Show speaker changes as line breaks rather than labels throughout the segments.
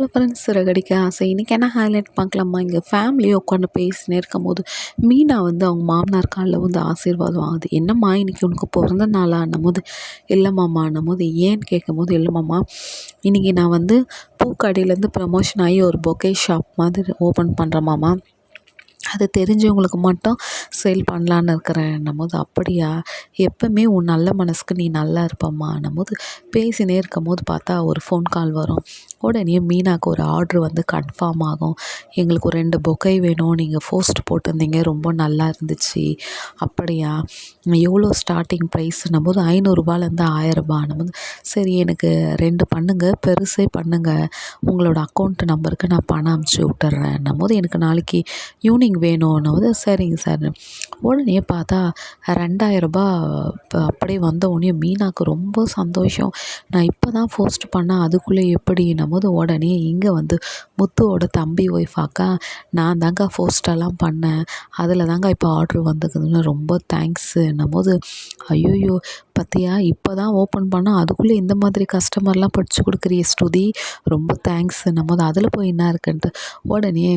Hello friends Siragadikka ஆசை. இன்றைக்கி என்ன ஹைலைட் பார்க்கலாமா? இங்கே ஃபேமிலியோ உட்காந்து பேசினே இருக்கும் போது மீனா வந்து அவங்க மாமனார் காலில் வந்து ஆசீர்வாதம் ஆகுது என்னம்மா இன்றைக்கி உனக்கு பிறந்த நாளான்னும் போது இல்லைம்மாம்மான்னும் போது ஏன்னு கேட்கும் போது இல்லைம்மாம்மா இன்றைக்கி நான் வந்து பூக்கடையிலேருந்து ப்ரமோஷன் ஆகி ஒரு பொக்கே ஷாப் மாதிரி ஓப்பன் பண்ணுறேம்மாம்மா அது தெரிஞ்சவங்களுக்கு மட்டும் சேல் பண்ணலான்னு இருக்கிறேன். போது அப்படியா? எப்பவுமே உன் நல்ல மனசுக்கு நீ நல்லா இருப்பம்மா. போது பேசினே இருக்கும் போது பார்த்தா ஒரு ஃபோன் கால் வரும். உடனே மீனாவுக்கு ஒரு ஆர்ட்ரு வந்து கன்ஃபார்ம் ஆகும். எங்களுக்கு ஒரு ரெண்டு பொக்கை வேணும். நீங்கள் போஸ்ட் போட்டிருந்தீங்க. ரொம்ப நல்லா இருந்துச்சு. அப்படியா? எவ்வளோ ஸ்டார்டிங் ப்ரைஸ்னும் போது ஐநூறுரூபாலேருந்து ஆயரரூபான்னும் போது சரி எனக்கு ரெண்டு பண்ணுங்கள் பெருசே பண்ணுங்கள் உங்களோட அக்கௌண்ட் நம்பருக்கு நான் பணம் அமுச்சு விட்டுறேன்னும் போது எனக்கு நாளைக்கு ஈவினிங் வேணும்னும் போது சரிங்க சார். உடனே பார்த்தா ரெண்டாயிரரூபா இப்போ அப்படியே வந்த உடனே மீனாவுக்கு ரொம்ப சந்தோஷம். நான் இப்போ தான் போஸ்ட் பண்ணால் அதுக்குள்ளே எப்படி போது உடனே இங்கே வந்து முத்துவோட தம்பி ஒய்ஃபாக்கா நான் தாங்க போஸ்டெல்லாம் பண்ணேன். அதில் தாங்க இப்போ ஆர்ட்ரு வந்துக்குதுன்னு ரொம்ப தேங்க்ஸுன்னும் போது ஐயோயோ பார்த்தியா இப்போ தான் ஓப்பன் பண்ணால் அதுக்குள்ளே இந்த மாதிரி கஸ்டமர்லாம் படித்து கொடுக்குறிய ஸ்ருதி. ரொம்ப தேங்க்ஸுன்னும் போது அதில் போய் என்ன இருக்குன்ட்டு உடனே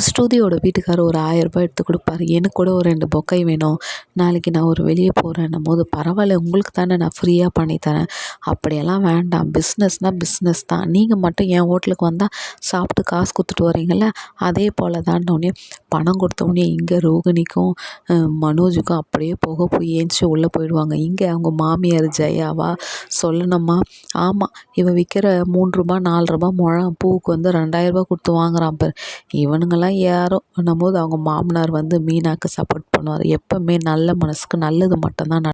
ஸ்ருதியோட வீட்டுக்காரர் ஒரு ஆயரரூபா எடுத்து கொடுப்பாரு. எனக்கு கூட ஒரு ரெண்டு பொக்கை வேணும். நாளைக்கு நான் ஒரு வெளியே போகிறேன்னும் போது பரவாயில்ல உங்களுக்கு தானே நான் ஃப்ரீயாக பண்ணித்தரேன் அப்படியெல்லாம் வேண்டாம். பிஸ்னஸ்னால் பிஸ்னஸ் தான். நீங்கள் மட்டும் என் ஹோட்டலுக்கு வந்தால் சாப்பிட்டு காசு கொடுத்துட்டு வரீங்கள்ல அதே போல் தான்னொடனே பணம் கொடுத்தோடனே இங்கே ரோகிணிக்கும் மனோஜுக்கும் அப்படியே போக போய் ஏஞ்சி உள்ளே போயிடுவாங்க. இங்கே அவங்க மாமியார் ஜெயாவா சொல்லணுமா? ஆமாம் இவன் விற்கிற மூணு ரூபா நாலு ரூபா முழம் பூவுக்கு வந்து ரெண்டாயிரரூபா கொடுத்து வாங்குறான் பாரு. இவனுங்கெல்லாம் யாரோ போது அவங்க மாமனார் வந்து மீனாவுக்கு சப்போர்ட் பண்ணுவார். எப்போவுமே நல்ல மனதுக்கு நல்லது மட்டும்தான்